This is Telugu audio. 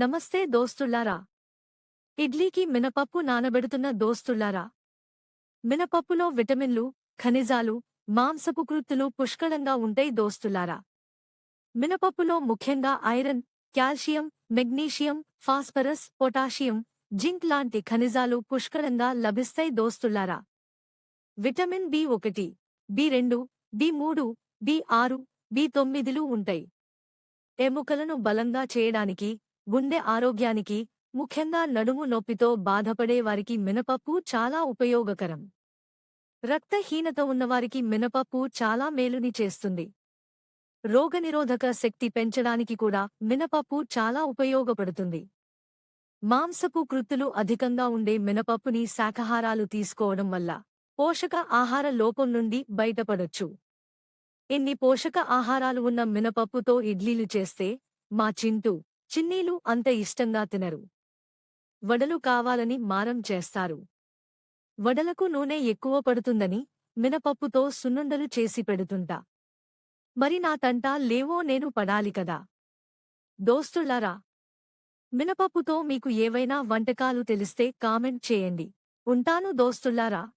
నమస్తే దోస్తుల్లారా. ఇడ్లీకి మినపప్పు నానబెడుతున్న దోస్తుల్లారా. మినపప్పులో విటమిన్లు ఖనిజాలు మాంసపు కృత్తులు పుష్కళంగా ఉంటాయి దోస్తులారా మినపప్పులో ముఖ్యంగా iron calcium magnesium phosphorus potassium zinc లాంటి ఖనిజాలు పుష్కళంగా లభిస్తాయి దోస్తులారా విటమిన్ బి ఒకటి బి రెండు బి మూడు బి ఆరు బి తొమ్మిదిలు ఉంటాయి. ఎముకలను బలంగా చేయడానికి గుండె ఆరోగ్యానికి ముఖ్యంగా నడుము నొప్పితో బాధపడే వారికి మినపప్పు చాలా ఉపయోగకరం. రక్తహీనత ఉన్నవారికి మినపప్పు చాలా మేలుని చేస్తుంది. రోగనిరోధక శక్తి పెంచడానికి కూడా మినపప్పు చాలా ఉపయోగపడుతుంది. మాంసపు కృత్తులు అధికంగా ఉండే మినపప్పుని శాకాహారాలు తీసుకోవడం వల్ల పోషక ఆహార లోపం నుండి బయటపడొచ్చు. ఇన్ని పోషక ఆహారాలు ఉన్న మినపప్పుతో ఇడ్లీలు చేస్తే మా చింటూ చిన్నీలు అంత ఇష్టంగా తినరు. వడలు కావాలని మారం చేస్తారు. వడలకు నూనె ఎక్కువ పడుతుందని మినపప్పుతో సున్నుండలు చేసి పెడుతుంటా. మరి నా తంట లేవో నేను పడాలి కదా. దోస్తులారా మినపప్పుతో మీకు ఏవైనా వంటకాలు తెలిస్తే కామెంట్ చేయండి. ఉంటాను దోస్తుల్లారా